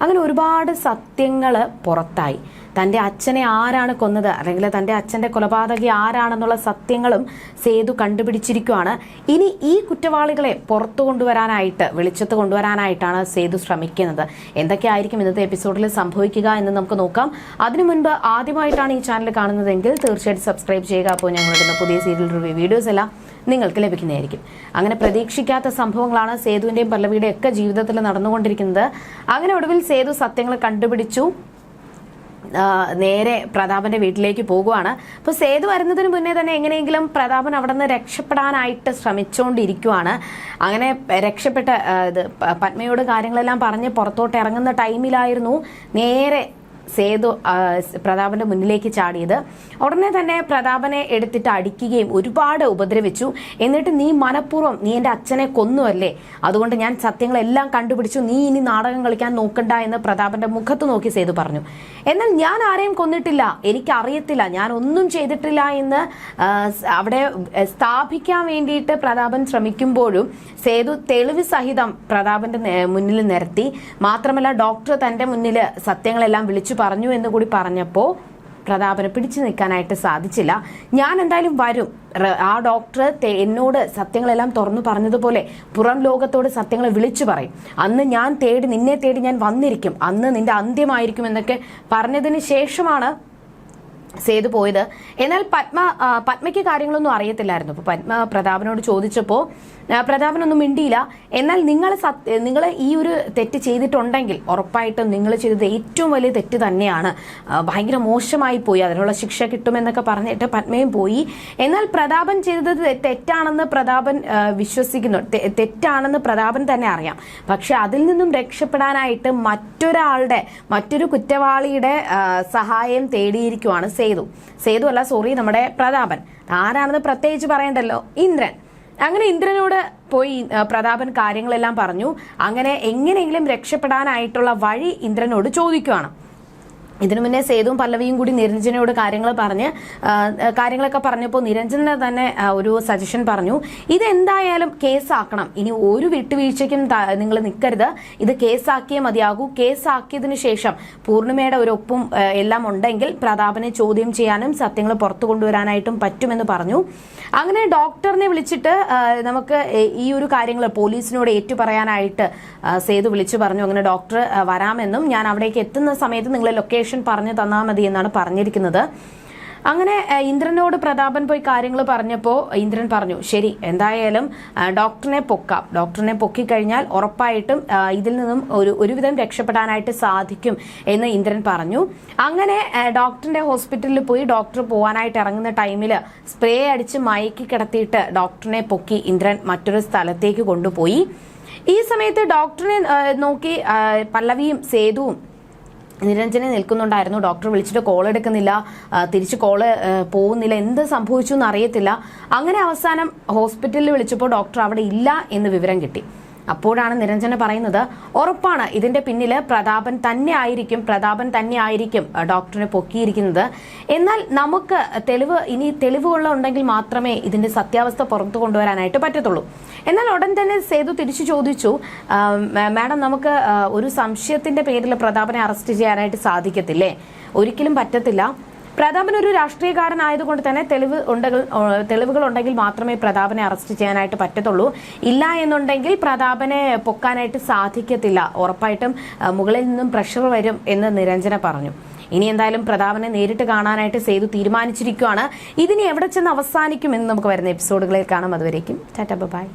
അങ്ങനെ ഒരുപാട് സത്യങ്ങൾ പുറത്തായി. തന്റെ അച്ഛനെ ആരാണ് കൊന്നത്? അല്ലെങ്കിൽ തന്റെ അച്ഛന്റെ കൊലപാതകി ആരാണെന്നുള്ള സത്യങ്ങളും സേതു കണ്ടുപിടിച്ചിരിക്കുകയാണ് ഇനി ഈ കുറ്റവാളികളെ പുറത്തു കൊണ്ടുവരാനായിട്ട് വെളിച്ചത്ത് കൊണ്ടുവരാനായിട്ടാണ് സേതു ശ്രമിക്കുന്നത്. എന്തൊക്കെയായിരിക്കും ഇന്നത്തെ എപ്പിസോഡിൽ സംഭവിക്കുക എന്ന് നമുക്ക് നോക്കാം. അതിനു മുൻപ് ആദ്യമായിട്ടാണ് ഈ ചാനൽ കാണുന്നതെങ്കിൽ തീർച്ചയായിട്ടും സബ്സ്ക്രൈബ് ചെയ്യുക. അപ്പോൾ ഞങ്ങളുടെ പുതിയ സീരിയൽ റിവ്യൂ വീഡിയോസ് എല്ലാം നിങ്ങൾക്ക് ലഭിക്കുന്നതായിരിക്കും. അങ്ങനെ പ്രതീക്ഷിക്കാത്ത സംഭവങ്ങളാണ് സേതുവിന്റെയും പല്ലവിയുടെയും ഒക്കെ ജീവിതത്തിൽ നടന്നുകൊണ്ടിരിക്കുന്നത്. അങ്ങനെ ഒടുവിൽ സേതു സത്യങ്ങൾ കണ്ടുപിടിച്ചു? നേരെ പ്രതാപന്റെ വീട്ടിലേക്ക് പോകുവാണ്. അപ്പോൾ സേതു വരുന്നതിന് മുന്നേ തന്നെ എങ്ങനെയെങ്കിലും പ്രതാപൻ അവിടെ നിന്ന് രക്ഷപ്പെടാനായിട്ട് ശ്രമിച്ചുകൊണ്ടിരിക്കുവാണ് അങ്ങനെ രക്ഷപ്പെട്ട ഇത് പത്മയോട് കാര്യങ്ങളെല്ലാം പറഞ്ഞ് പുറത്തോട്ട് ഇറങ്ങുന്ന ടൈമിലായിരുന്നു. നേരെ സേതു പ്രതാപന്റെ മുന്നിലേക്ക് ചാടിയത്. ഉടനെ തന്നെ പ്രതാപനെ എടുത്തിട്ട് അടിക്കുകയും ഒരുപാട് ഉപദ്രവിച്ചു. എന്നിട്ട് നീ മനഃപൂർവം നീ എന്റെ അച്ഛനെ കൊന്നുവല്ലേ? അതുകൊണ്ട് ഞാൻ സത്യങ്ങളെല്ലാം കണ്ടുപിടിച്ചു. നീ ഇനി നാടകം കളിക്കാൻ നോക്കണ്ട എന്ന് പ്രതാപന്റെ മുഖത്ത് നോക്കി സേതു പറഞ്ഞു. എന്നാൽ ഞാൻ ആരെയും കൊന്നിട്ടില്ല. എനിക്കറിയത്തില്ല ഞാൻ ഒന്നും ചെയ്തിട്ടില്ല എന്ന് അവിടെ സ്ഥാപിക്കാൻ വേണ്ടിയിട്ട് പ്രതാപൻ ശ്രമിക്കുമ്പോഴും സേതു തെളിവ് സഹിതം പ്രതാപന്റെ മുന്നിൽ നിരത്തി. മാത്രമല്ല ഡോക്ടർ തന്റെ മുന്നിൽ സത്യങ്ങളെല്ലാം വിളിച്ചു പറഞ്ഞു എന്ന് കൂടി പറഞ്ഞപ്പോൾ പ്രതാപന് പിടിച്ചു നിൽക്കാനായിട്ട് സാധിച്ചില്ല. ഞാൻ എന്തായാലും വരും. ആ ഡോക്ടർ എന്നോട് സത്യങ്ങളെല്ലാം തുറന്നു പറഞ്ഞതുപോലെ പുറം ലോകത്തോട് സത്യങ്ങൾ വിളിച്ചു പറയും. അന്ന് ഞാൻ തേടി നിന്നെ തേടി ഞാൻ വന്നിരിക്കും. അന്ന് നിന്റെ അന്ത്യമായിരിക്കും എന്നൊക്കെ പറഞ്ഞതിന് ശേഷമാണ് സേതു പോയത്. എന്നാൽ പത്മ പത്മയ്ക്ക് കാര്യങ്ങളൊന്നും അറിയത്തില്ലായിരുന്നു. അപ്പോൾ പത്മ പ്രതാപനോട് ചോദിച്ചപ്പോൾ ആ, പ്രതാപനൊന്നും മിണ്ടിയില്ല. എന്നാൽ നിങ്ങൾ നിങ്ങൾ ഈ ഒരു തെറ്റ് ചെയ്തിട്ടുണ്ടെങ്കിൽ ഉറപ്പായിട്ടും നിങ്ങൾ ചെയ്തത് ഏറ്റവും വലിയ തെറ്റ് തന്നെയാണ്. ഭയങ്കര മോശമായി പോയി. അതിനുള്ള ശിക്ഷ കിട്ടുമെന്നൊക്കെ പറഞ്ഞിട്ട് പത്മയും പോയി. എന്നാൽ പ്രതാപൻ ചെയ്തത് തെറ്റാണെന്ന് പ്രതാപൻ വിശ്വസിക്കുന്നു. തെറ്റാണെന്ന് പ്രതാപൻ തന്നെ അറിയാം. പക്ഷെ അതിൽ നിന്നും രക്ഷപ്പെടാനായിട്ട് മറ്റൊരാളുടെ മറ്റൊരു കുറ്റവാളിയുടെ സഹായം തേടിയിരിക്കുവാണ് സേതു. സേതു അല്ല സോറി നമ്മുടെ പ്രതാപൻ. ആരാണെന്ന് പ്രത്യേകിച്ച് പറയണ്ടല്ലോ? ഇന്ദ്രൻ. അങ്ങനെ ഇന്ദ്രനോട് പോയി പ്രതാപൻ കാര്യങ്ങളെല്ലാം പറഞ്ഞു. അങ്ങനെ എങ്ങനെയെങ്കിലും രക്ഷപ്പെടാനായിട്ടുള്ള വഴി ഇന്ദ്രനോട് ചോദിക്കുവാണ്. ഇതിനു മുന്നേ സേതുവും പല്ലവിയും കൂടി നിരഞ്ജനയോട് കാര്യങ്ങൾ പറഞ്ഞ് കാര്യങ്ങളൊക്കെ പറഞ്ഞപ്പോൾ നിരഞ്ജന തന്നെ ഒരു സജഷൻ പറഞ്ഞു. ഇതെന്തായാലും കേസാക്കണം. ഇനി ഒരു വിട്ടുവീഴ്ചയ്ക്കും നിങ്ങൾ നിൽക്കരുത്. ഇത് കേസാക്കിയേ മതിയാകൂ. കേസാക്കിയതിനു ശേഷം പൂർണിമയുടെ ഒരു ഒപ്പും എല്ലാം ഉണ്ടെങ്കിൽ പ്രതാപനെ ചോദ്യം ചെയ്യാനും സത്യങ്ങൾ പുറത്തു കൊണ്ടുവരാനായിട്ടും പറ്റുമെന്ന് പറഞ്ഞു. അങ്ങനെ ഡോക്ടറിനെ വിളിച്ചിട്ട് നമുക്ക് ഈ ഒരു കാര്യങ്ങൾ പോലീസിനോട് ഏറ്റു പറയാനായിട്ട് സേതു വിളിച്ചു പറഞ്ഞു. അങ്ങനെ ഡോക്ടർ വരാമെന്നും ഞാൻ അവിടേക്ക് എത്തുന്ന സമയത്ത് നിങ്ങൾ ലൊക്കേഷൻ പറഞ്ഞു തന്നാൽ മതി എന്നാണ് പറഞ്ഞിരിക്കുന്നത്. അങ്ങനെ ഇന്ദ്രനോട് പ്രതാപൻ പോയി കാര്യങ്ങൾ പറഞ്ഞപ്പോൾ ഇന്ദ്രൻ പറഞ്ഞു ശരി എന്തായാലും ഡോക്ടറിനെ പൊക്കാം. ഡോക്ടറിനെ പൊക്കിക്കഴിഞ്ഞാൽ ഉറപ്പായിട്ടും ഇതിൽ നിന്നും ഒരു ഒരുവിധം രക്ഷപ്പെടാനായിട്ട് സാധിക്കും എന്ന് ഇന്ദ്രൻ പറഞ്ഞു. അങ്ങനെ ഡോക്ടറിന്റെ ഹോസ്പിറ്റലിൽ പോയി ഡോക്ടർ പോകാനായിട്ട് ഇറങ്ങുന്ന ടൈമിൽ സ്പ്രേ അടിച്ച് മയക്കി കിടത്തിയിട്ട് ഡോക്ടറിനെ പൊക്കി ഇന്ദ്രൻ മറ്റൊരു സ്ഥലത്തേക്ക് കൊണ്ടുപോയി. ഈ സമയത്ത് ഡോക്ടറിനെ നോക്കി പല്ലവിയും സേതുവും നിരഞ്ജനെ നിൽക്കുന്നുണ്ടായിരുന്നു. ഡോക്ടർ വിളിച്ചിട്ട് കോൾ എടുക്കുന്നില്ല. തിരിച്ച് കോൾ പോകുന്നില്ല. എന്ത് സംഭവിച്ചു എന്ന് അറിയത്തില്ല അങ്ങനെ അവസാനം ഹോസ്പിറ്റലിൽ വിളിച്ചപ്പോൾ ഡോക്ടർ അവിടെ ഇല്ല എന്ന് വിവരം കിട്ടി. അപ്പോഴാണ് നിരഞ്ജന പറയുന്നത് ഉറപ്പാണ് ഇതിന്റെ പിന്നിൽ പ്രതാപൻ തന്നെ ആയിരിക്കും പ്രതാപൻ തന്നെ ആയിരിക്കും ഡോക്ടറിനെ പൊക്കിയിരിക്കുന്നത്. എന്നാൽ നമുക്ക് തെളിവ് ഇനി തെളിവുകൾ ഉണ്ടെങ്കിൽ മാത്രമേ ഇതിന്റെ സത്യാവസ്ഥ പുറത്തു കൊണ്ടുവരാനായിട്ട് പറ്റത്തുള്ളൂ. എന്നാൽ ഉടൻ തന്നെ സേതു തിരിച്ചു ചോദിച്ചു മാഡം നമുക്ക് ഒരു സംശയത്തിന്റെ പേരിൽ പ്രതാപനെ അറസ്റ്റ് ചെയ്യാനായിട്ട് സാധിക്കത്തില്ലേ? ഒരിക്കലും പറ്റത്തില്ല. പ്രതാപൻ ഒരു രാഷ്ട്രീയക്കാരനായതുകൊണ്ട് തന്നെ തെളിവ് ഉണ്ടെങ്കിൽ തെളിവുകൾ ഉണ്ടെങ്കിൽ മാത്രമേ പ്രതാപനെ അറസ്റ്റ് ചെയ്യാനായിട്ട് പറ്റത്തുള്ളൂ. ഇല്ല എന്നുണ്ടെങ്കിൽ പ്രതാപനെ പൊക്കാനായിട്ട് സാധിക്കത്തില്ല. ഉറപ്പായിട്ടും മുകളിൽ നിന്നും പ്രഷർ വരും എന്ന് നിരഞ്ജന പറഞ്ഞു. ഇനി എന്തായാലും പ്രതാപനെ നേരിട്ട് കാണാനായിട്ട് സേതു തീരുമാനിച്ചിരിക്കുകയാണ് ഇതിനി എവിടെ ചെന്ന് അവസാനിക്കും എന്ന് നമുക്ക് വരുന്ന എപ്പിസോഡുകളിൽ കാണാം. അതുവരേക്കും ടാറ്റ ബൈ.